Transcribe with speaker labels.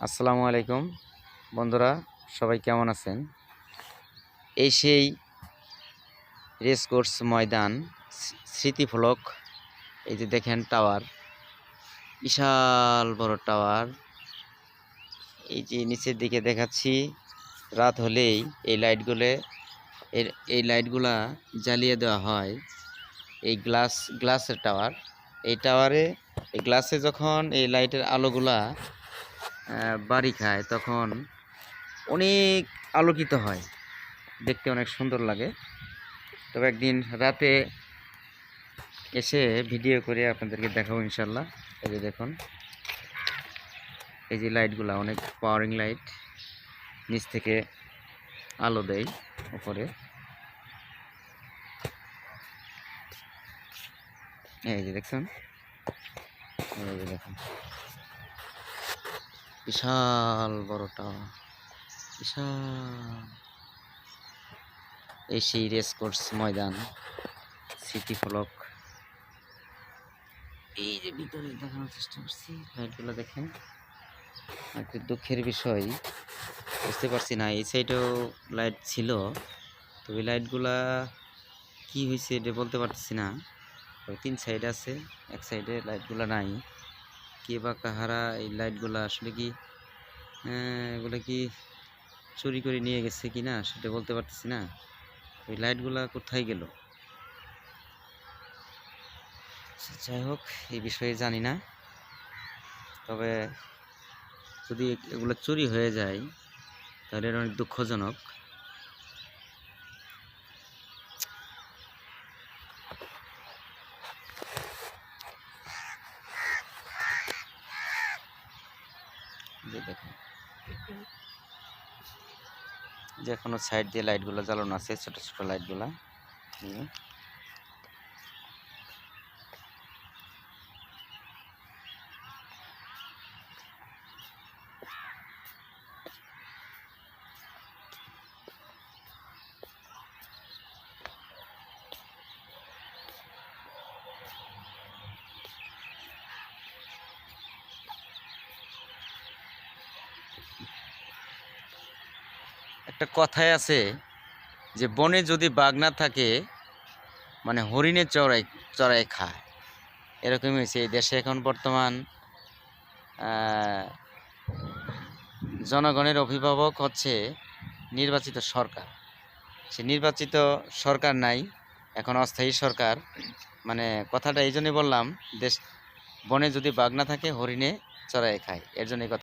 Speaker 1: আসসালামু আলাইকুম। বন্ধুরা, সবাই কেমন আছেন? এই সেই রেস কোর্স ময়দান স্মৃ- স্মৃতিফলক এই যে দেখেন টাওয়ার, বিশাল বড় টাওয়ার। এই যে নিচের দিকে দেখাচ্ছি, রাত হলেই এই লাইটগুলো, এর, এই লাইটগুলা জ্বালিয়ে দেওয়া হয়, এই গ্লাস, গ্লাসের টাওয়ার। এই টাওয়ারে, এই গ্লাসে যখন এই লাইটের আলোগুলা বাড়ি খায়, তখন অনেক আলোকিত হয়। দেখতে অনেক সুন্দর লাগে। তবে একদিন রাতে এসে ভিডিও করে আপনাদেরকে দেখাবো ইনশাল্লাহ। এই যে দেখুন, এই যে লাইটগুলা, অনেক পাওয়ারিং লাইট নিচ থেকে আলো দেয় উপরে। এই যে দেখছেন? এই যে দেখুন। বিশাল বড় টাওয়ার বিশাল। এই সেই রেস কোর্স ময়দান সিটি ফলক এই যে ভিতরে দেখানোর চেষ্টা করছি লাইটগুলো দেখেন। একটু দুঃখের বিষয়, বুঝতে পারছি না, এই সাইডেও লাইট ছিল। তো এই লাইটগুলা কি হয়েছে এটা বলতে পারতেছি না। তবে তিন সাইড আছে, এক সাইডে লাইটগুলা নাই। কে বা কাহারা এই লাইটগুলা আসলে কি এগুলো কি চুরি করে নিয়ে গেছে কি না সেটা বলতে পারতেছি না। ওই লাইটগুলা কোথায় গেল? আচ্ছা, যাই হোক এই বিষয়ে জানি না। তবে যদি এগুলো চুরি হয়ে যায় তাহলে অনেক দুঃখজনক। যে কোনো সাইড দিয়ে লাইটগুলো জ্বালানো আছে ছোট ছোট লাইটগুলা একটা কথায় আছে যে, বনে যদি বাঘ না থাকে মানে হরিণে চড়াই চড়াই খায়। এরকমই হয়েছে এই দেশে এখন বর্তমান জনগণের অভিভাবক হচ্ছে নির্বাচিত সরকার। সে নির্বাচিত সরকার নাই, এখন অস্থায়ী সরকার। মানে কথাটা এই জন্যই বললাম, দেশ, বনে যদি বাঘ না থাকে, হরিণে চড়াই খায়। এর জন্য এই কথা